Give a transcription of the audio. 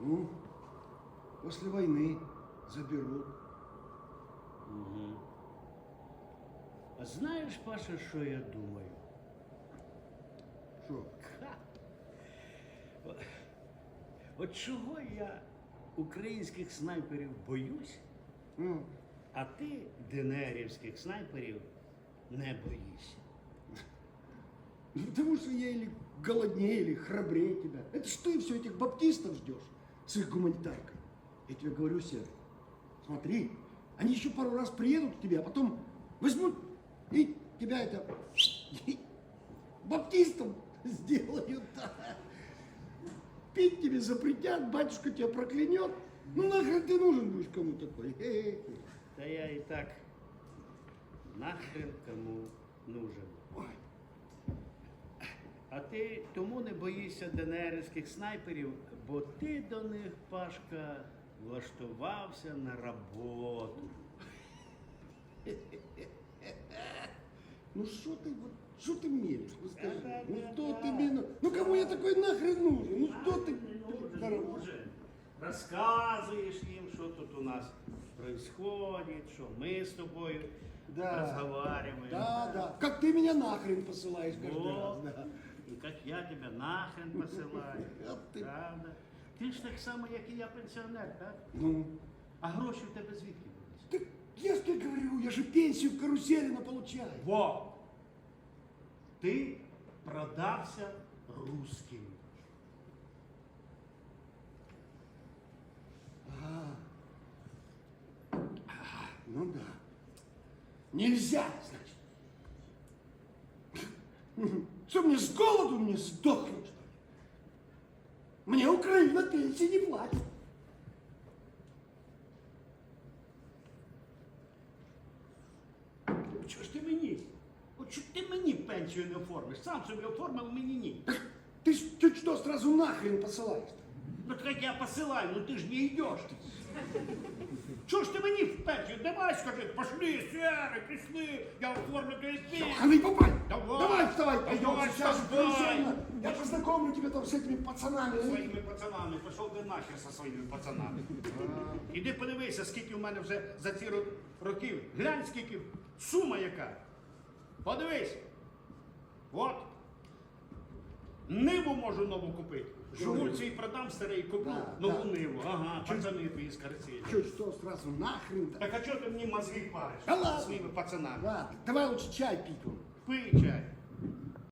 Ну, после войны заберут. Угу. А знаєш, Паша, що я думаю? Что? Ха! О- От чого я українських снайперів боюсь, Ну, а ти ДНРівських снайперів не боїшся. ну, потому что я или голоднее, или храбрее тебя. Это ж ты все этих баптистов ждешь С их гуманитаркой. Я тебе говорю, Серый, смотри, они еще пару раз приедут к тебе, а потом возьмут и тебя это баптистом сделают. Пить тебе запретят, батюшка тебя проклянет. Ну нахрен ты нужен будешь кому такой? Та я і так нахрен кому нужен. Ой. А ти тому не боїшся ДНРівських снайперів, бо ти до них, Пашка, влаштувався на роботу. Ну что ты, вот, что ты мелешь? Ну скажи, Да, ну да, что да. ты мне, ну, ну кому я такой нахрен нужен? Ну что ты, Нужен, дорогой? нужен. Розказуєш їм, що тут у нас происходит, що ми з тобою Да. разговариваем. Да, да. Как ты меня нахрен посылаешь каждый раз, Вот. да. І як я тебе нахрен посилаю. От ти. Правда? Ти ж так само, як і я пенсіонер, так? Ну, А гроші в тебе звідки будуть? так я ж тебе говорю, я же пенсию в карусели на получаю. Во! Ти продався русским. А. А, Ну да. Нельзя, значит. Что, мне с голоду мне сдохнуть, что ли? Мне Украина пенсии не платит. Чого ж ти мені? От чого ти мені пенсію не оформиш? Сам собі оформив, мені ні. Ты ж ти что сразу нахрен посылаешь? Ну так я посилаю, ну ти ж не йдеш. Чого ж ти мені в пенсію? Давай, скажи, пошли, сяри, пішли, я оформлю тобі пенсію. Аны, попай! Давай. Давай, вставай, пойдем, Давай, сейчас же вставай. Я познакомлю тебя там с этими пацанами. Своїми пацанами, пішов ти нахер зі своїми пацанами. Іди подивися, скільки в мене вже за ці ро- років. Глянь, скільки сума яка. Подивись. От. Ниву можу нову купити. Жигуль свій продам старий куплю Да, нову да. ниву. Ага, пацани твої з карцелі. Чуть что сразу нахрен то Так а чого ти мені мозги париш? Да ладно. Своїми пацанами. Ладно, давай лучше чай пить. Пий чай.